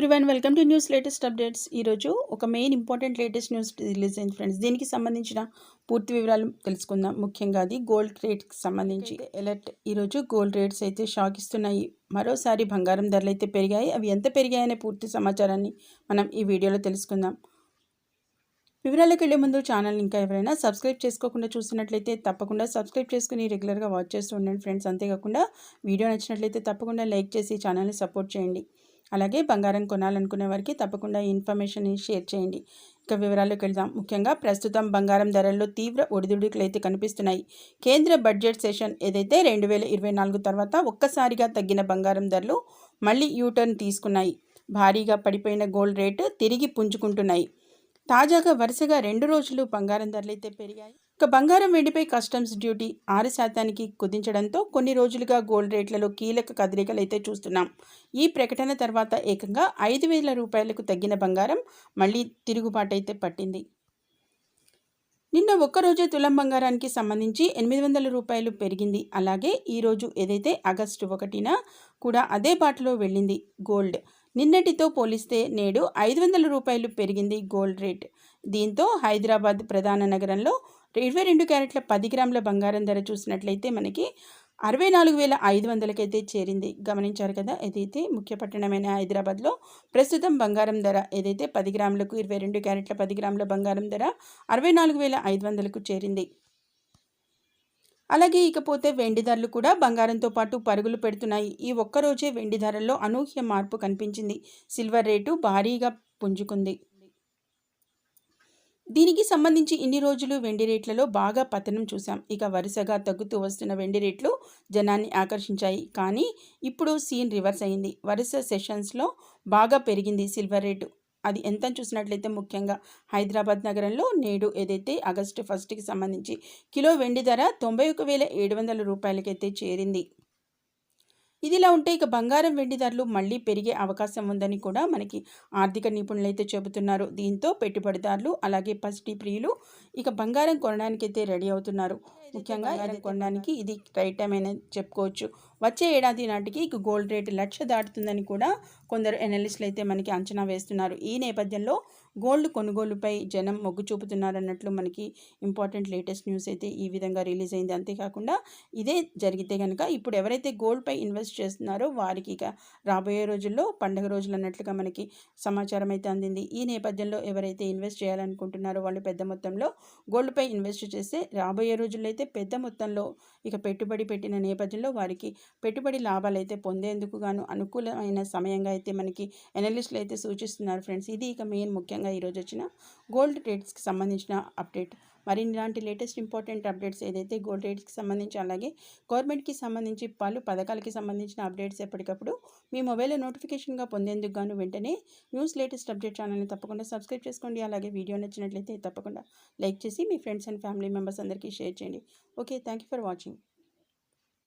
Everyone welcome to news latest updates ఈరోజు ఒక main important latest news release అయింది friends దీనికి సంబంధించిన పూర్తి వివరాలు తెలుసుకుందాం. ముఖ్యంగా అది గోల్డ్ రేట్కి సంబంధించి. ఎలర్ట్ ఈరోజు గోల్డ్ రేట్స్ అయితే షాక్ ఇస్తున్నాయి. మరోసారి బంగారం ధరలు అయితే పెరిగాయి. అవి ఎంత పెరిగాయనే పూర్తి సమాచారాన్ని మనం ఈ వీడియోలో తెలుసుకుందాం. వివరాలకు వెళ్ళే ముందు ఛానల్ ఇంకా ఎవరైనా సబ్స్క్రైబ్ చేసుకోకుండా చూసినట్లయితే తప్పకుండా సబ్స్క్రైబ్ చేసుకుని రెగ్యులర్గా వాచ్ చేస్తూ ఉండండి ఫ్రెండ్స్ అంతేకాకుండా వీడియో నచ్చినట్లయితే తప్పకుండా లైక్ చేసి ఛానల్ని సపోర్ట్ చేయండి. అలాగే బంగారం కొనాలనుకునే వారికి తప్పకుండా ఈ ఇన్ఫర్మేషన్ని షేర్ చేయండి. ఇక వివరాల్లోకి వెళ్దాం. ముఖ్యంగా ప్రస్తుతం బంగారం ధరల్లో తీవ్ర ఒడిదుడుకులు అయితే కనిపిస్తున్నాయి. కేంద్ర బడ్జెట్ సెషన్ ఏదైతే రెండు వేల ఇరవై నాలుగు తర్వాత ఒక్కసారిగా తగ్గిన బంగారం ధరలు మళ్ళీ యూటర్న్ తీసుకున్నాయి. భారీగా పడిపోయిన గోల్డ్ రేటు తిరిగి పుంజుకుంటున్నాయి. తాజాగా వరుసగా రెండు రోజులు బంగారం ధరలు అయితే పెరిగాయి. ఇక బంగారం వెండిపై కస్టమ్స్ డ్యూటీ ఆరు శాతానికి కుదించడంతో కొన్ని రోజులుగా గోల్డ్ రేట్లలో కీలక కదలికలు అయితే చూస్తున్నాం. ఈ ప్రకటన తర్వాత ఏకంగా ఐదు వేల రూపాయలకు తగ్గిన బంగారం మళ్ళీ తిరుగుబాటు అయితే పట్టింది. నిన్న ఒక్కరోజే తులం బంగారానికి సంబంధించి ఎనిమిది వందల రూపాయలు పెరిగింది. అలాగే ఈరోజు ఏదైతే ఆగస్టు ఒకటిన కూడా అదే బాటలో వెళ్ళింది గోల్డ్. నిన్నటితో పోలిస్తే నేడు ఐదు వందల రూపాయలు పెరిగింది గోల్డ్ రేట్. దీంతో హైదరాబాద్ ప్రధాన నగరంలో ఇరవై రెండు క్యారెట్ల పది గ్రాముల బంగారం ధర చూసినట్లయితే మనకి అరవై నాలుగు వేల ఐదు వందలకైతే చేరింది. గమనించారు కదా ఏదైతే ముఖ్య పట్టణమైన హైదరాబాద్లో ప్రస్తుతం బంగారం ధర ఏదైతే పది గ్రాములకు ఇరవై రెండు క్యారెట్ల పది గ్రాముల బంగారం ధర అరవై నాలుగు వేల ఐదు వందలకు చేరింది. అలాగే ఇకపోతే వెండి ధరలు కూడా బంగారంతో పాటు పరుగులు పెడుతున్నాయి. ఈ ఒక్కరోజే వెండి ధరల్లో అనూహ్య మార్పు కనిపించింది. సిల్వర్ రేటు భారీగా పుంజుకుంది. దీనికి సంబంధించి ఇన్ని రోజులు వెండి రేట్లలో బాగా పతనం చూసాం ఇక వరుసగా తగ్గుతూ వస్తున్న వెండి రేట్లు జనాన్ని ఆకర్షించాయి. కానీ ఇప్పుడు సీన్ రివర్స్ అయింది. వరుస సెషన్స్లో బాగా పెరిగింది సిల్వర్ రేటు. అది ఎంత చూసినట్లయితే ముఖ్యంగా హైదరాబాద్ నగరంలో నేడు ఏదైతే ఆగస్టు ఫస్ట్కి సంబంధించి కిలో వెండి ధర తొంభై ఒక వేల ఏడు వందల రూపాయలకైతే చేరింది. ఇదిలా ఉంటే ఇక బంగారం వెండి ధరలు మళ్ళీ పెరిగే అవకాశం ఉందని కూడా మనకి ఆర్థిక నిపుణులు అయితే చెబుతున్నారు. దీంతో పెట్టుబడిదారులు అలాగే పసిటి ప్రియులు ఇక బంగారం కొనడానికైతే రెడీ అవుతున్నారు. ముఖ్యంగా కొనడానికి ఇది రైట్ టైం అని చెప్పుకోవచ్చు. వచ్చే ఏడాది నాటికి ఇక గోల్డ్ రేట్ లక్ష దాటుతుందని కూడా కొందరు ఎనలిస్టులు అయితే మనకి అంచనా వేస్తున్నారు. ఈ నేపథ్యంలో గోల్డ్ కొనుగోలుపై జనం మొగ్గు చూపుతున్నారన్నట్లు మనకి ఇంపార్టెంట్ లేటెస్ట్ న్యూస్ అయితే ఈ విధంగా రిలీజ్ అయింది. అంతేకాకుండా ఇదే జరిగితే కనుక ఇప్పుడు ఎవరైతే గోల్డ్పై ఇన్వెస్ట్ చేస్తున్నారో వారికి ఇక రాబోయే రోజుల్లో పండుగ రోజులు అన్నట్లుగా మనకి సమాచారం అయితే అందింది. ఈ నేపథ్యంలో ఎవరైతే ఇన్వెస్ట్ చేయాలనుకుంటున్నారో వాళ్ళు పెద్ద మొత్తంలో గోల్డ్పై ఇన్వెస్ట్ చేస్తే రాబోయే రోజుల్లో అయితే పెద్ద మొత్తంలో ఇక పెట్టుబడి పెట్టిన నేపథ్యంలో వారికి పెట్టుబడి లాభాలు అయితే పొందేందుకు గాను అనుకూలమైన సమయంగా అయితే మనకి ఎనలిస్టులు అయితే సూచిస్తున్నారు ఫ్రెండ్స్ ఇది ఇక మెయిన్ ముఖ్యంగా ఈరోజు వచ్చిన గోల్డ్ రేట్స్కి సంబంధించిన అప్డేట్ మరి ఇలాంటి లేటెస్ట్ ఇంపార్టెంట్ అప్డేట్స్ ఏదైతే గోల్డ్ రేట్స్కి సంబంధించి అలాగే గవర్నమెంట్కి సంబంధించి పలు పథకాలకి సంబంధించిన అప్డేట్స్ ఎప్పటికప్పుడు మీ మొబైల్లో నోటిఫికేషన్గా పొందేందుకు గాను వెంటనే న్యూస్ లేటెస్ట్ అప్డేట్ ఛానల్ని తప్పకుండా సబ్స్క్రైబ్ చేసుకోండి. అలాగే వీడియో నచ్చినట్లయితే తప్పకుండా లైక్ చేసి మీ ఫ్రెండ్స్ అండ్ ఫ్యామిలీ మెంబర్స్ అందరికీ షేర్ చేయండి. Okay thank you for watching.